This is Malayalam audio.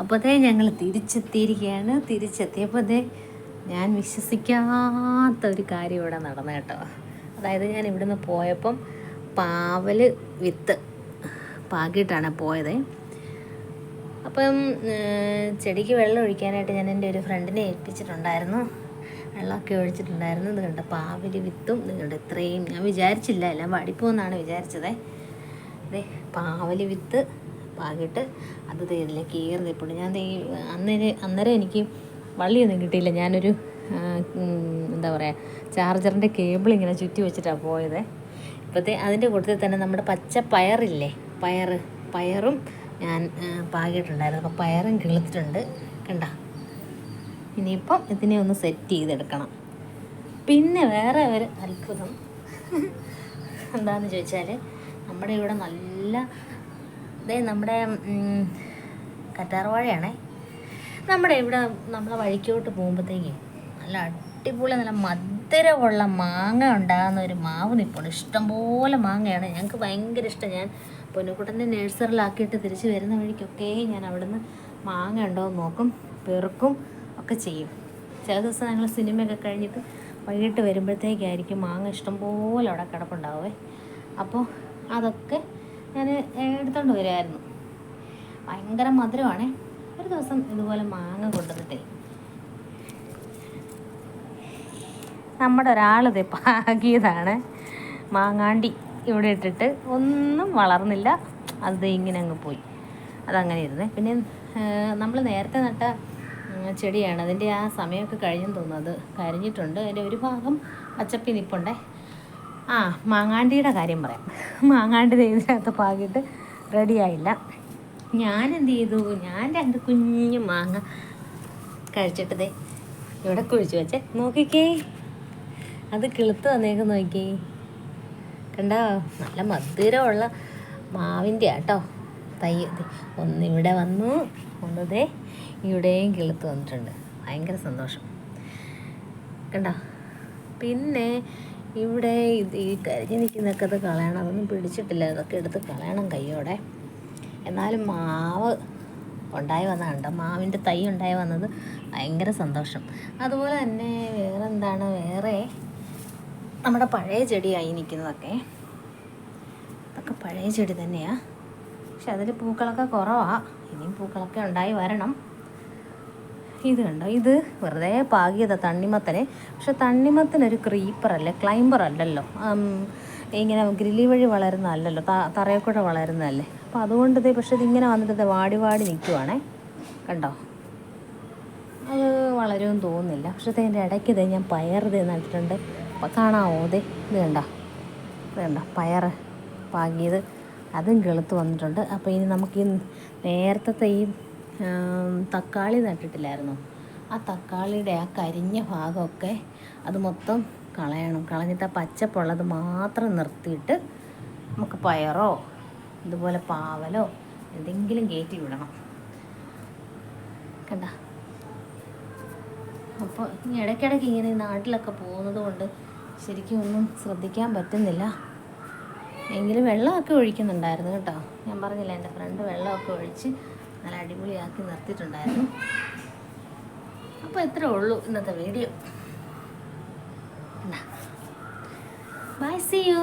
അപ്പോഴത്തേ ഞങ്ങൾ തിരിച്ചെത്തിയിരിക്കുകയാണ്. തിരിച്ചെത്തിയപ്പോൾ ദേ ഞാൻ വിശ്വസിക്കാത്ത ഒരു കാര്യം ഇവിടെ നടന്നു കേട്ടോ. അതായത് ഞാൻ ഇവിടുന്ന് പോയപ്പം പാവൽ വിത്ത് പാകിയിട്ടാണ് പോയത്. അപ്പം ചെടിക്ക് വെള്ളം ഒഴിക്കാനായിട്ട് ഞാൻ എന്റെ ഒരു ഫ്രണ്ടിനെ ഏൽപ്പിച്ചിട്ടുണ്ടായിരുന്നു. വെള്ളമൊക്കെ ഒഴിച്ചിട്ടുണ്ടായിരുന്നു. ഇത് കണ്ട പാവൽ വിത്തും ഇത് ഇത്രയും. ഞാൻ വിചാരിച്ചില്ല എല്ലാം വാടിപ്പോന്നാണ് വിചാരിച്ചത്. അതെ പാവൽ വിത്ത് പാകിയിട്ട് അത് തേരില്ല കീറി പൊടി ഞാൻ തേ അന്നേരം അന്നേരം എനിക്ക് വള്ളിയൊന്നും കിട്ടിയില്ല. ഞാനൊരു എന്താ പറയുക ചാർജറിന്റെ കേബിൾ ഇങ്ങനെ ചുറ്റി വെച്ചിട്ടാണ് പോയത്. ഇപ്പോഴത്തെ അതിന്റെ കൂട്ടത്തിൽ തന്നെ നമ്മുടെ പച്ച പയറില്ലേ പയർ പയറും ഞാൻ പാകിയിട്ടുണ്ടായിരുന്നു. അപ്പോൾ പയറും കിളുത്തിട്ടുണ്ട് കണ്ട? ഇനിയിപ്പം ഇതിനെ ഒന്ന് സെറ്റ് ചെയ്തെടുക്കണം. പിന്നെ വേറെ ഒരു അത്ഭുതം. എന്താണെന്ന് ചോദിച്ചാൽ നമ്മുടെ ഇവിടെ നല്ല ഇതേ നമ്മുടെ കറ്റാർവാഴയാണേ. നമ്മുടെ ഇവിടെ നമ്മളെ വഴിക്കോട്ട് പോകുമ്പോഴത്തേക്ക് നല്ല അടിപൊളി നല്ല മധുരമുള്ള മാങ്ങ ഉണ്ടാകുന്ന ഒരു മാവ് നിൽപ്പുണ്ട് ഇഷ്ടംപോലെ മാങ്ങയാണ്. ഞങ്ങൾക്ക് ഭയങ്കര ഇഷ്ടം. ഞാൻ പൊന്നുകുട്ടന്റെ നേഴ്സറിലാക്കിയിട്ട് തിരിച്ച് വരുന്ന വഴിക്കൊക്കെ ഞാൻ അവിടുന്ന് മാങ്ങ ഉണ്ടോ എന്ന് നോക്കും പെറുക്കും ഒക്കെ ചെയ്യും. ചില ദിവസം ഞങ്ങൾ സിനിമയൊക്കെ കഴിഞ്ഞിട്ട് വൈകിട്ട് വരുമ്പോഴത്തേക്കായിരിക്കും മാങ്ങ ഇഷ്ടംപോലെ അവിടെ കിടപ്പുണ്ടാവേ അപ്പോൾ അതൊക്കെ ഞാൻ എടുത്തോണ്ട് വരുമായിരുന്നു ഭയങ്കര മധുരമാണേ. ഒരു ദിവസം ഇതുപോലെ മാങ്ങ കൊണ്ടുവന്നിട്ടേ. നമ്മുടെ ഒരാളിത് പാകിയതാണ്. മാങ്ങാണ്ടി ഇവിടെ ഇട്ടിട്ട് ഒന്നും വളർന്നില്ല. അത് ഇങ്ങനെ അങ്ങ് പോയി. അതങ്ങനെ ഇരുന്നേ. പിന്നെ നമ്മൾ നേരത്തെ നട്ട ചെടിയാണ്. അതിന്റെ ആ സമയമൊക്കെ കഴിഞ്ഞെന്ന് തോന്നുന്നു. അത് കരിഞ്ഞിട്ടുണ്ട്. അതിന്റെ ഒരു ഭാഗം പച്ചപ്പി നിൽപ്പുണ്ടേ ആ മാങ്ങാണ്ടിയുടെ കാര്യം പറയാം. മാങ്ങാണ്ടി ഇതിനകത്ത് പാകിയിട്ട് റെഡിയായില്ല ഞാൻ എന്ത് ചെയ്തു? ഞാൻ രണ്ട് കുഞ്ഞു മാങ്ങ കഴിച്ചിട്ടതേ ഇവിടെ കുഴിച്ചു വെച്ചേ. നോക്കിക്കേ. അത് കിളുത്ത് വന്നേക്ക് നോക്കിക്കേ. കണ്ടോ? നല്ല മധുരമുള്ള മാവിന്റെ ആട്ടോ. തൈ ഒന്നിവിടെ വന്നു. ഒന്നതേ ഇവിടെയും കിളുത്ത് വന്നിട്ടുണ്ട്. ഭയങ്കര സന്തോഷം. കണ്ടോ? പിന്നെ ഇവിടെ ഇത് ഈ കരിഞ്ഞു നിൽക്കുന്നതൊക്കെ അത് കളയണം. അതൊന്നും പിടിച്ചിട്ടില്ല. അതൊക്കെ എടുത്ത് കളയണം കയ്യോടെ. എന്നാലും മാവ് ഉണ്ടായി വന്ന കണ്ടോ? മാവിന്റെ തൈ ഉണ്ടായി വന്നത് ഭയങ്കര സന്തോഷം. അതുപോലെ തന്നെ വേറെ എന്താണ് വേറെ നമ്മുടെ പഴയ ചെടിയായി നിൽക്കുന്നതൊക്കെ. അതൊക്കെ പഴയ ചെടി തന്നെയാണ് പക്ഷെ അതിൽ പൂക്കളൊക്കെ കുറവാണ് ഇനിയും പൂക്കളൊക്കെ ഉണ്ടായി വരണം. ഇത് കണ്ടോ? ഇത് വെറുതെ പാകിയതാണ് തണ്ണിമത്തനെ. പക്ഷെ തണ്ണിമത്തനൊരു ക്രീപ്പർ അല്ലേ? ക്ലൈംബർ അല്ലല്ലോ. ഇങ്ങനെ ഗ്രില്ലി വഴി വളരുന്ന അല്ലല്ലോ. ത- തറയിൽ കൂടെ വളരുന്നതല്ലേ. അപ്പോൾ അതുകൊണ്ട് ഇത് പക്ഷേ ഇതിങ്ങനെ വന്നിട്ട് ഇത് വാടി വാടി നിൽക്കുവാണേ കണ്ടോ? അത് വളരുമെന്ന് തോന്നുന്നില്ല. പക്ഷെ ഇതിന്റെ ഇടയ്ക്ക് ഇത് ഞാൻ പയർ ഇത് നട്ടിട്ടുണ്ട്. അപ്പം കാണാമോ അതെ ഇത് കണ്ടോ? ഇത് കണ്ടോ? പയർ പാകിയത്. അതും കെളുത്ത് വന്നിട്ടുണ്ട്. അപ്പോൾ ഇനി നമുക്ക് ഈ നേരത്തെ ഈ തക്കാളി നട്ടിട്ടില്ലായിരുന്നു. ആ തക്കാളിയുടെ ആ കരിഞ്ഞ ഭാഗമൊക്കെ അത് മൊത്തം കളയണം. കളഞ്ഞിട്ട് ആ പച്ചപ്പുള്ളത് മാത്രം നിർത്തിയിട്ട് നമുക്ക് പയറോ ഇതുപോലെ പാവലോ എന്തെങ്കിലും കയറ്റി വിടണം. കണ്ട? അപ്പോൾ ഈ ഇടയ്ക്കിടയ്ക്ക് ഇങ്ങനെ നാട്ടിലൊക്കെ പോകുന്നത് കൊണ്ട് ശരിക്കും ഒന്നും ശ്രദ്ധിക്കാൻ പറ്റുന്നില്ല. എങ്കിലും വെള്ളമൊക്കെ ഒഴിക്കുന്നുണ്ടായിരുന്നു കേട്ടോ. ഞാൻ പറഞ്ഞില്ല എന്റെ ഫ്രണ്ട് വെള്ളമൊക്കെ ഒഴിച്ച് നല്ല അടിപൊളിയാക്കി നിർത്തിയിട്ടുണ്ടായിരുന്നു. അപ്പോൾ എത്ര ഉള്ളൂ ഇന്നത്തെ വീഡിയോ. By C U